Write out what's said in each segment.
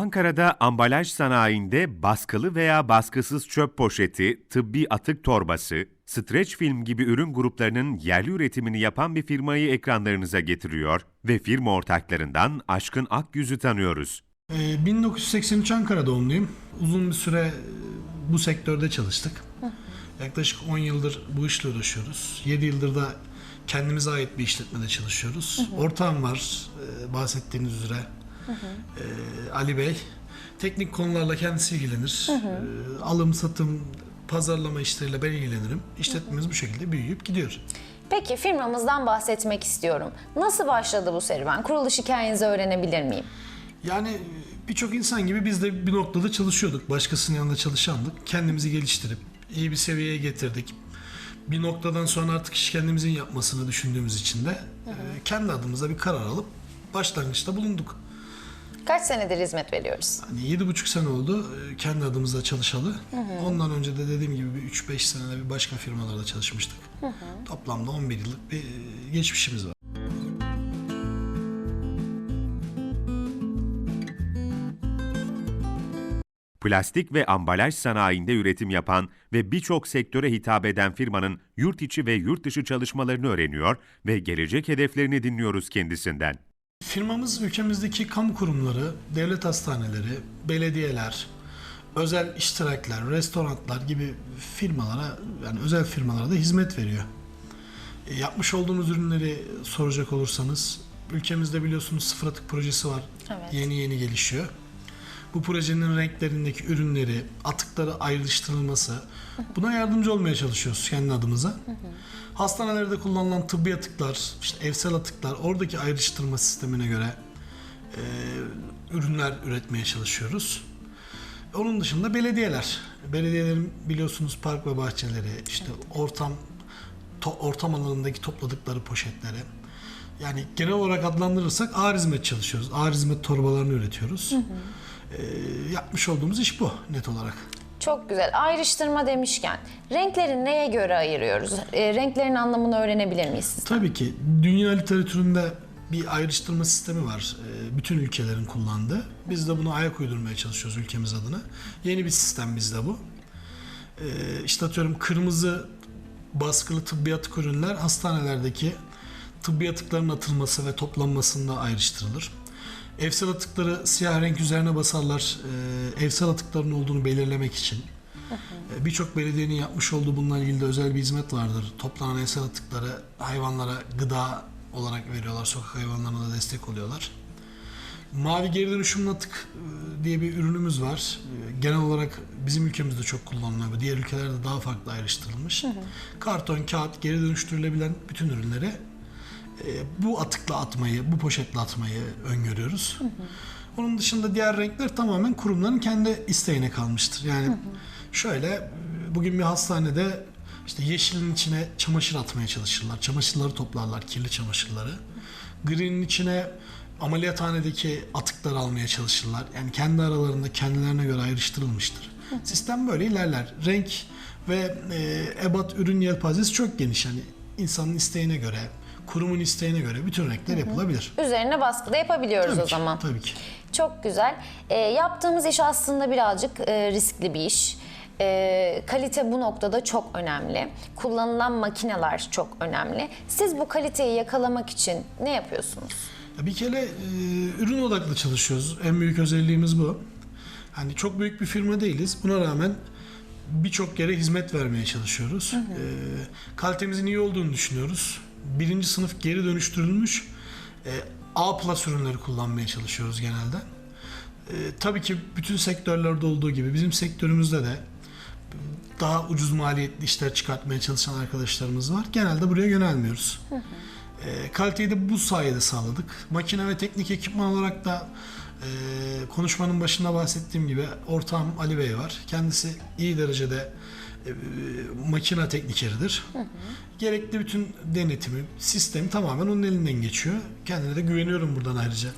Ankara'da ambalaj sanayinde baskılı veya baskısız çöp poşeti, tıbbi atık torbası, streç film gibi ürün gruplarının yerli üretimini yapan bir firmayı ekranlarınıza getiriyor ve firma ortaklarından Aşkın Akyüz'ü tanıyoruz. Ee, 1983 Ankara doğumluyum. Uzun bir süre e, bu sektörde çalıştık. Yaklaşık 10 yıldır bu işle uğraşıyoruz. 7 yıldır da kendimize ait bir işletmede çalışıyoruz. Ortağım var e, bahsettiğiniz üzere. E, Ali Bey. Teknik konularla kendisi ilgilenir. E, Alım, satım, pazarlama işleriyle ben ilgilenirim. İşletmemiz bu şekilde büyüyüp gidiyor. Peki firmamızdan bahsetmek istiyorum. Nasıl başladı bu serüven? Kuruluş hikayenizi öğrenebilir miyim? Yani birçok insan gibi biz de bir noktada çalışıyorduk. Başkasının yanında çalışandık. Kendimizi geliştirip iyi bir seviyeye getirdik. Bir noktadan sonra artık iş kendimizin yapmasını düşündüğümüz için de e, kendi adımıza bir karar alıp başlangıçta bulunduk. Kaç senedir hizmet veriyoruz? Hani yedi buçuk sene oldu e, kendi adımıza çalışalı. Ondan önce de dediğim gibi bir 3-5 senede bir başka firmalarda çalışmıştık. Toplamda 11 yıllık bir e, geçmişimiz var. Plastik ve ambalaj sanayinde üretim yapan ve birçok sektöre hitap eden firmanın yurt içi ve yurt dışı çalışmalarını öğreniyor ve gelecek hedeflerini dinliyoruz kendisinden. Firmamız ülkemizdeki kamu kurumları, devlet hastaneleri, belediyeler, özel iştirakler, restoranlar gibi firmalara yani özel firmalara da hizmet veriyor. E, yapmış olduğumuz ürünleri soracak olursanız ülkemizde biliyorsunuz sıfır atık projesi var. Evet. Yeni yeni gelişiyor. Bu projenin renklerindeki ürünleri, atıkları ayrıştırılması buna yardımcı olmaya çalışıyoruz kendi adımıza. Hastanelerde kullanılan tıbbi atıklar, işte evsel atıklar, oradaki ayrıştırma sistemine göre e, ürünler üretmeye çalışıyoruz. Onun dışında belediyeler. Belediyelerin biliyorsunuz park ve bahçeleri, işte ortam to- ortam alanındaki topladıkları poşetleri. Yani genel olarak adlandırırsak ağır hizmet çalışıyoruz. Ağır hizmet torbalarını üretiyoruz. E, yapmış olduğumuz iş bu net olarak. Çok güzel. Ayrıştırma demişken renkleri neye göre ayırıyoruz? E, renklerin anlamını öğrenebilir miyiz? sizden? Tabii ki dünya literatüründe bir ayrıştırma sistemi var. Ee, Bütün ülkelerin kullandığı. Biz de buna ayak uydurmaya çalışıyoruz ülkemiz adına. Yeni bir sistem bizde bu. Ee, İşte atıyorum kırmızı baskılı tıbbi atık ürünler hastanelerdeki tıbbi atıkların atılması ve toplanmasında ayrıştırılır. Evsel atıkları siyah renk üzerine basarlar. Ee, Evsel atıkların olduğunu belirlemek için. Ee, Birçok belediyenin yapmış olduğu bununla ilgili de özel bir hizmet vardır. Toplanan evsel atıkları hayvanlara gıda olarak veriyorlar. Sokak hayvanlarına da destek oluyorlar. Mavi geri dönüşümlü atık e, diye bir ürünümüz var. E, Genel olarak bizim ülkemizde çok kullanılıyor. Diğer ülkelerde daha farklı ayrıştırılmış. Karton, kağıt, geri dönüştürülebilen bütün ürünleri e, bu atıkla atmayı, bu poşetle atmayı öngörüyoruz. Onun dışında diğer renkler tamamen kurumların kendi isteğine kalmıştır. Yani şöyle e, bugün bir hastanede işte yeşilin içine çamaşır atmaya çalışırlar. Çamaşırları toplarlar, kirli çamaşırları. Green'in içine ameliyathanedeki atıkları almaya çalışırlar. Yani kendi aralarında kendilerine göre ayrıştırılmıştır. Sistem böyle ilerler. Renk ve e, ebat ürün yelpazesi çok geniş. Yani insanın isteğine göre, kurumun isteğine göre bütün renkler yapılabilir. Üzerine baskı da yapabiliyoruz Tabii o ki, zaman. Tabii ki. Çok güzel. E, yaptığımız iş aslında birazcık e, riskli bir iş. E, kalite bu noktada çok önemli. Kullanılan makineler çok önemli. Siz bu kaliteyi yakalamak için ne yapıyorsunuz? Ya Bir kere e, ürün odaklı çalışıyoruz. En büyük özelliğimiz bu. Hani çok büyük bir firma değiliz. Buna rağmen birçok yere hizmet vermeye çalışıyoruz. E, kalitemizin iyi olduğunu düşünüyoruz. Birinci sınıf geri dönüştürülmüş e, A plus ürünleri kullanmaya çalışıyoruz genelde. E, tabii ki bütün sektörlerde olduğu gibi bizim sektörümüzde de daha ucuz maliyetli işler çıkartmaya çalışan arkadaşlarımız var. Genelde buraya yönelmiyoruz. E, kaliteyi de bu sayede sağladık. Makine ve teknik ekipman olarak da e, konuşmanın başında bahsettiğim gibi ortağım Ali Bey var. Kendisi iyi derecede e, makine teknikeridir. Gerekli bütün denetimi, sistemi tamamen onun elinden geçiyor. Kendine de güveniyorum buradan ayrıca.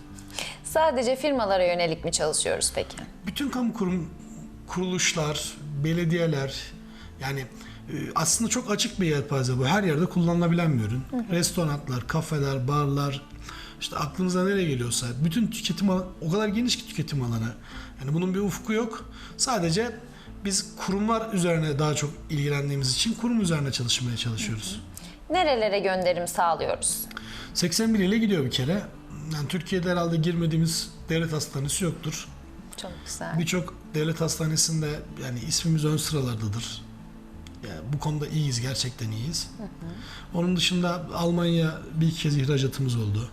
Sadece firmalara yönelik mi çalışıyoruz peki? bütün kamu kurum kuruluşlar, belediyeler yani e, aslında çok açık bir yelpaze bu. Her yerde kullanılabilen bir ürün. Restoranlar, kafeler, barlar, işte aklınıza nereye geliyorsa bütün tüketim alanı o kadar geniş ki tüketim alanı. Yani bunun bir ufku yok. Sadece biz kurumlar üzerine daha çok ilgilendiğimiz için kurum üzerine çalışmaya çalışıyoruz. Nerelere gönderim sağlıyoruz? 81 ile gidiyor bir kere. Yani Türkiye'de herhalde girmediğimiz devlet hastanesi yoktur. Çok güzel. Birçok devlet hastanesinde yani ismimiz ön sıralardadır. Yani bu konuda iyiyiz, gerçekten iyiyiz. Onun dışında Almanya bir iki kez ihracatımız oldu.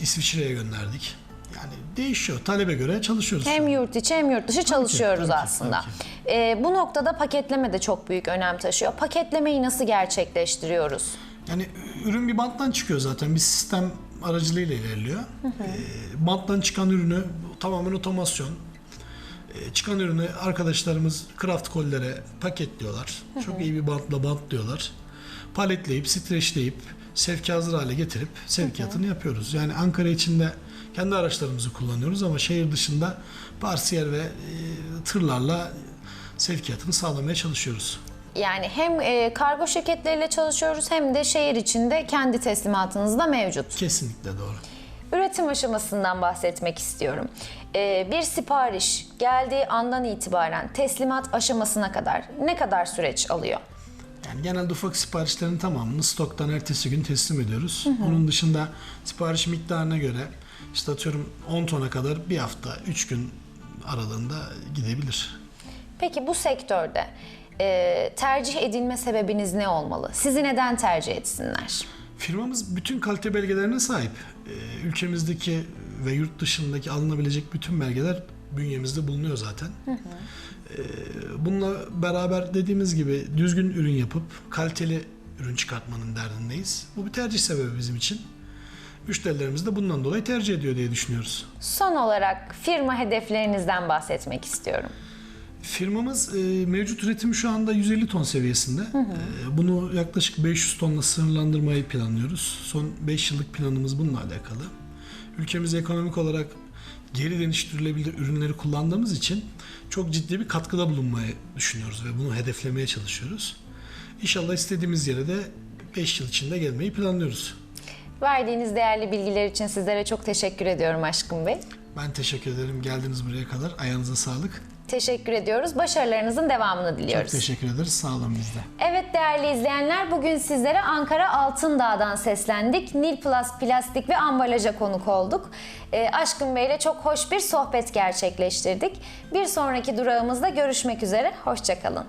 İsviçre'ye gönderdik. Yani değişiyor. Talebe göre çalışıyoruz. Hem yurt içi hem yurt dışı çalışıyoruz tabii ki, aslında. tabii Ee, bu noktada paketleme de çok büyük önem taşıyor. Paketlemeyi nasıl gerçekleştiriyoruz? Yani ürün bir banttan çıkıyor zaten. Bir sistem aracılığıyla ilerliyor. Ee, banttan çıkan ürünü tamamen otomasyon. Ee, çıkan ürünü arkadaşlarımız craft kollere paketliyorlar. Çok iyi bir bantla bantlıyorlar. Paletleyip, streçleyip, sevki hazır hale getirip sevkiyatını yapıyoruz. Yani Ankara içinde kendi araçlarımızı kullanıyoruz ama şehir dışında parsiyer ve e, tırlarla sevkiyatını sağlamaya çalışıyoruz. Yani hem e, kargo şirketleriyle çalışıyoruz hem de şehir içinde kendi teslimatınız da mevcut. Kesinlikle doğru. Üretim aşamasından bahsetmek istiyorum. Ee, bir sipariş geldiği andan itibaren teslimat aşamasına kadar ne kadar süreç alıyor? Yani genelde ufak siparişlerin tamamını stoktan ertesi gün teslim ediyoruz. Onun dışında sipariş miktarına göre işte atıyorum 10 tona kadar bir hafta, 3 gün aralığında gidebilir. Peki bu sektörde e, tercih edilme sebebiniz ne olmalı? Sizi neden tercih etsinler? Firmamız bütün kalite belgelerine sahip. Ee, ülkemizdeki ve yurt dışındaki alınabilecek bütün belgeler bünyemizde bulunuyor zaten. Ee, bununla beraber dediğimiz gibi düzgün ürün yapıp kaliteli ürün çıkartmanın derdindeyiz. Bu bir tercih sebebi bizim için. Müşterilerimiz de bundan dolayı tercih ediyor diye düşünüyoruz. Son olarak firma hedeflerinizden bahsetmek istiyorum. Firmamız e, mevcut üretimi şu anda 150 ton seviyesinde. E, bunu yaklaşık 500 tonla sınırlandırmayı planlıyoruz. Son 5 yıllık planımız bununla alakalı. Ülkemiz ekonomik olarak geri dönüştürülebilir ürünleri kullandığımız için çok ciddi bir katkıda bulunmayı düşünüyoruz ve bunu hedeflemeye çalışıyoruz. İnşallah istediğimiz yere de 5 yıl içinde gelmeyi planlıyoruz. Verdiğiniz değerli bilgiler için sizlere çok teşekkür ediyorum Aşkın Bey. Ben teşekkür ederim geldiniz buraya kadar. Ayağınıza sağlık. Teşekkür ediyoruz. Başarılarınızın devamını Çok diliyoruz. teşekkür ederiz. Sağ olun bizde. Evet değerli izleyenler bugün sizlere Ankara Altındağ'dan seslendik. Nil Plus plastik ve ambalaja konuk olduk. Ee, Aşkın Bey ile çok hoş bir sohbet gerçekleştirdik. Bir sonraki durağımızda görüşmek üzere. Hoşçakalın.